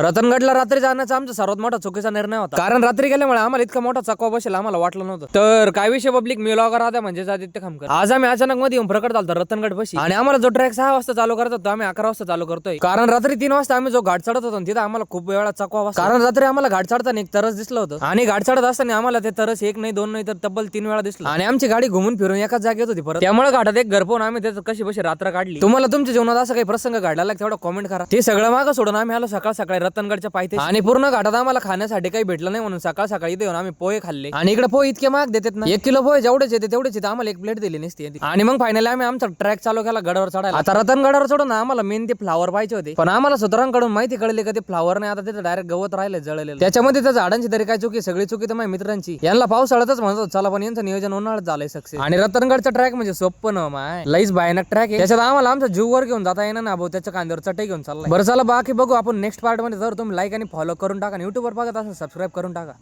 रतनगडला रात्री जाण्याचा आमचा सर्वात मोठा चुकीचा निर्णय होता. कारण रात्री गेल्यामुळे आम्हाला इतका मोठा चकवा बसेल आम्हाला वाटलं नव्हतं. तर काय विषय पब्लिक मी लॉगर आता म्हणजे आदित्य खामकर. आज आम्ही अचानक मध्ये येऊन प्रकट झालो रतनगड बशी. आणि आम्हाला जो ट्रॅक सहा वाजता चालू करत होतो आम्ही अकरा वाजता चालू करतोय. कारण रात्री तीन वाजता आम्ही जो घाट चढत होतो तिथे तिथं आम्हाला खूप वेळा चकवा वाजता कारण रात्री आम्हाला घाट चढताना एक तरस दिसलं होतं. आणि घाट चढत असताना आम्हाला ते तरस एक नाही दोन नाही तर तब्बल तीन वेळा दिसलं. आणि आमची गाडी घुमून फिरून एकाच जागेत होती परत. त्यामुळे घाटात एक घर पाहून आम्ही त्याचं कशी बशी रात्र काढली. तुम्हाला तुमच्या जीवनात असं काही प्रसंग घडला तेवढा कमेंट करा. ते सगळं मागं सोडून आम्ही आलो सकाळ सकाळी रतनगडच्या पायथे आणि पूर्ण घाटात आम्हाला खाण्यासाठी काही भेटलं नाही म्हणून सकाळ सकाळी इथे येऊन आम्ही पोहे खाल्ले. आणि इकडे पोहे इतके महाग देतात ना? एक किलो पोहे जेवढेच येते तेवढेच येते. आम्हाला एक प्लेट दिली नसती आणि मग फायनली आम्ही आमचा ट्रॅक चालू केला गडावर चढायला. आता रतनगडावर चढून आम्हाला मेन ते फ्लावर पाहिजे होते. पण आम्हाला सुतरांकडून माहिती कळली का ते फ्लावर नाही आता तिथे डायरेक्ट गवत राहिले जळलेलं. त्याच्यामध्ये त्या झाडांची तरी काय चुकी सगळी चुकी तर माझ्या मित्रांची. यांना पावसाळ्यातच म्हणतो चला पण यांचं नियोजन उन्हाळ्यात झालंय सक्सेस आणि रतनगडचा ट्रॅक म्हणजे सोप्प न माय. लईच भयानक ट्रॅक आहे. त्याच्यात आम्हाला आमचा जीव वर घेऊन जाता येणार ना भाऊ त्याच्या कांद्यावर चटई घेऊन चाललाय. बरं चला बाकी बघू आपण नेक्स्ट पार्टमध्ये जर तुम्ही लाईक आणि फॉलो करून टाका युट्यूबवर बघत असेल सबस्क्राईब करून टाका.